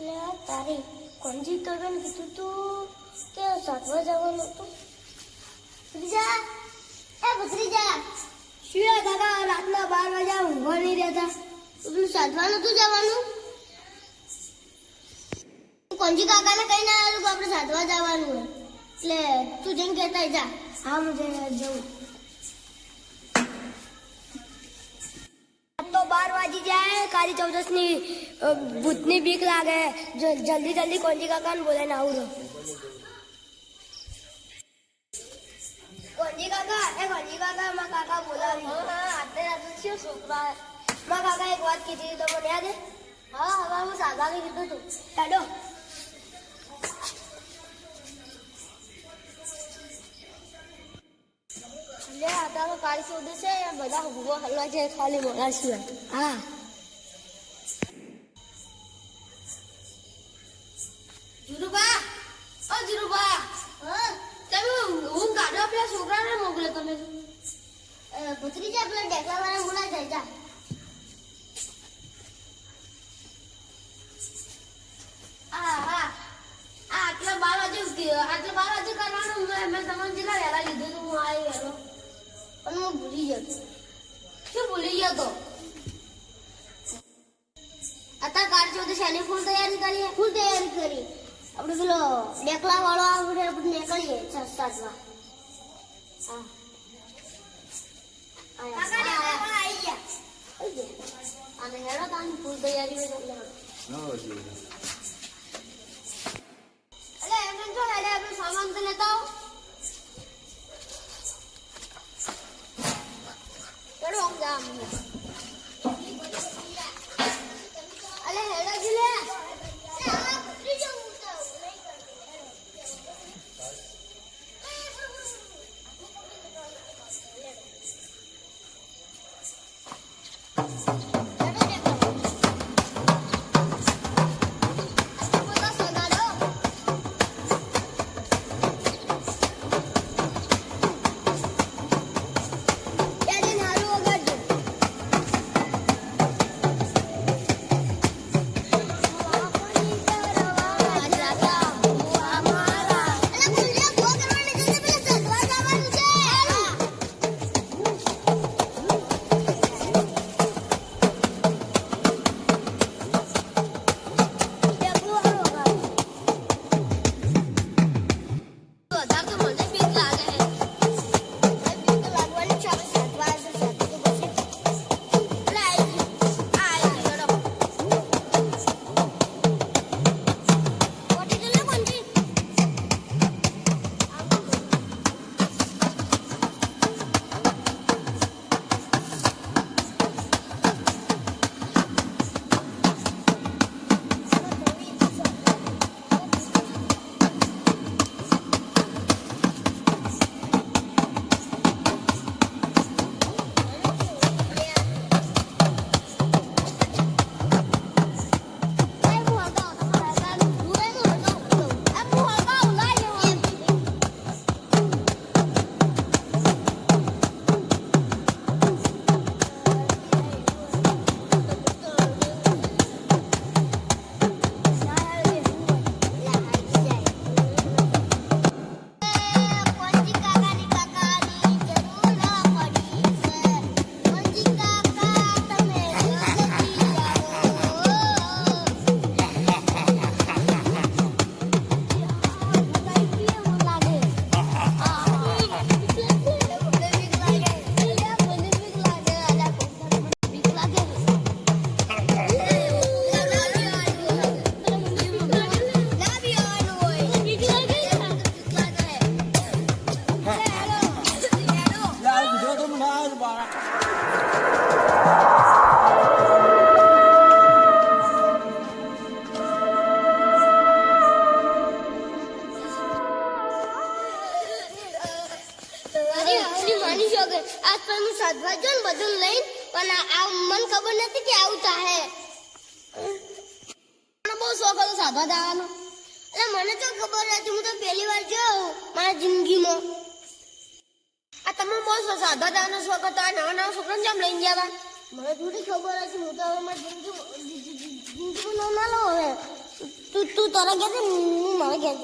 એટલે તારી કોણજી તો કીધું તું કે સાધવા જવાનું હતું. ભત્રીજા, એ ભત્રીજા, શું યાર કાકા રાતના બાર વાગ્યા ઊંઘવા નહીં રહેતા. તું સાધવા નતું જવાનું? કોણજી કાકાને કહીને આવ્યું કે આપણે સાધવા જવાનું એટલે તું જઈને કહેતા જા. હા, હું જઈને જવું બાર વાગી જાય કાલી ચૌદસની ભૂતની બીક લાગે જલ્દી જલ્દી કોંજી કાકાને બોલાઈને આવું કોંજી કાકા એ કોંજી કાકા માં કાકા બોલાવી હા આતે રાતે શું છોકરા માં કાકા એક વાત કીધી તો મને યાદ હે હા હવે હું સાગાવી કીધું તું હેડો આ કાળી ચૌદસ છે બધા હુવા હલવા છે, ખાલી મોડા સિવાય. હા. ધીરુભા! ઓ ધીરુભા! તમે હું કાઢો, પેલા છોકરાને મોકલે તમે. ભત્રીજા, પેલા ડેકલા વાળા જાય જા. આટલા બાર વાગે આટલા બાર વાગે કરવાનું? મેં તમને જેટલા વહેલા લીધું હતું હું ભૂલી જતો શું ભૂલી ગયો તો અત્યારે છો તો શેની ફૂલ તૈયારી કરીએ ફૂલ તૈયારી કરી આપણે પેલો ડેકલા વાળો આપણે આપણે નીકળીએ છ સાતવા હા ગયા ગયા અને હેડો તાની ફૂલ તૈયારી હોય સાધવા જો ને બધું લઈને, પણ આ- મને ખબર નથી કે આવું ચાહે. મને બહુ શોખ હતો સાધવા આવવાનો એટલે મને તો ખબર નથી હું તો પહેલી વાર જોઉં મારા જિંદગીમાં. આ તમે બહુ સાધવા જવાનો શોખ હતો, આ નવા નવા છોકરાને જેમ લઈને ગયા મને થોડી ખબર હતી, હું તો હવે મારી જિંદગી જિંદગીમાં ના લો હવે. તું તું તારા ઘેર હું મારા જઉં